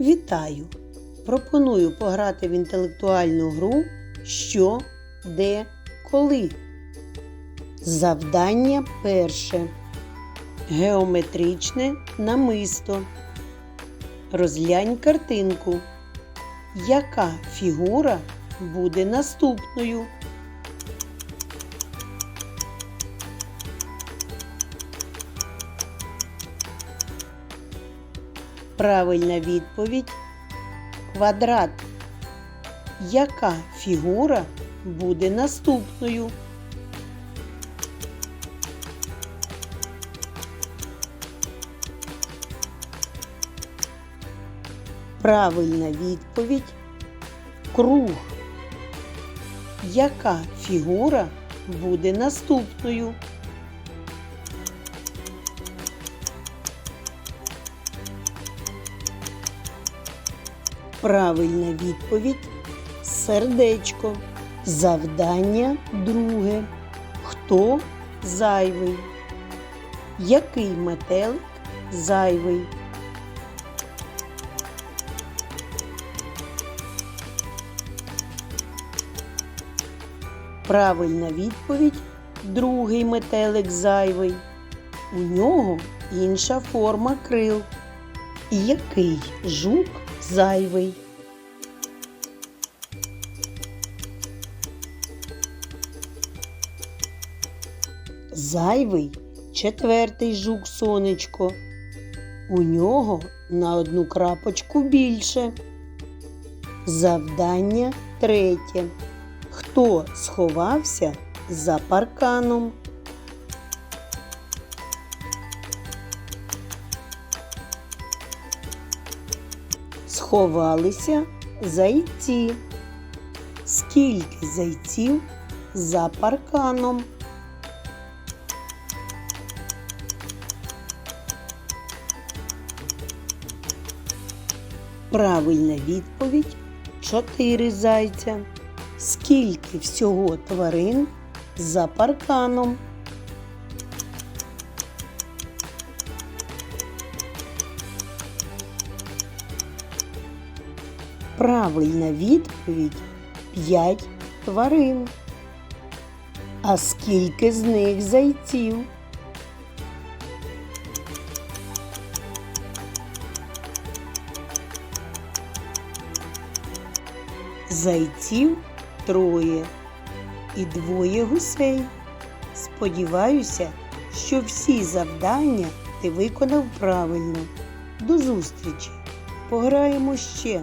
Вітаю! Пропоную пограти в інтелектуальну гру Що, де, коли. Завдання перше. Геометричне намисто. Розглянь картинку. Яка фігура буде наступною? Правильна відповідь квадрат. Яка фігура буде наступною? Правильна відповідь круг. Яка фігура буде наступною? Правильна відповідь сердечко. Завдання друге. Хто зайвий? Який метелик зайвий? Правильна відповідь другий метелик зайвий. У нього інша форма крил. І який жук зайвий? Зайвий четвертий жук сонечко. У нього на одну крапочку більше. Завдання третє. Хто сховався за парканом? Сховалися зайці. Скільки зайців за парканом? Правильна відповідь чотири зайця. Скільки всього тварин за парканом? Правильна відповідь 5 тварин. А скільки з них зайців? Зайців троє і двоє гусей. Сподіваюся, що всі завдання ти виконав правильно. До зустрічі! Пограємо ще!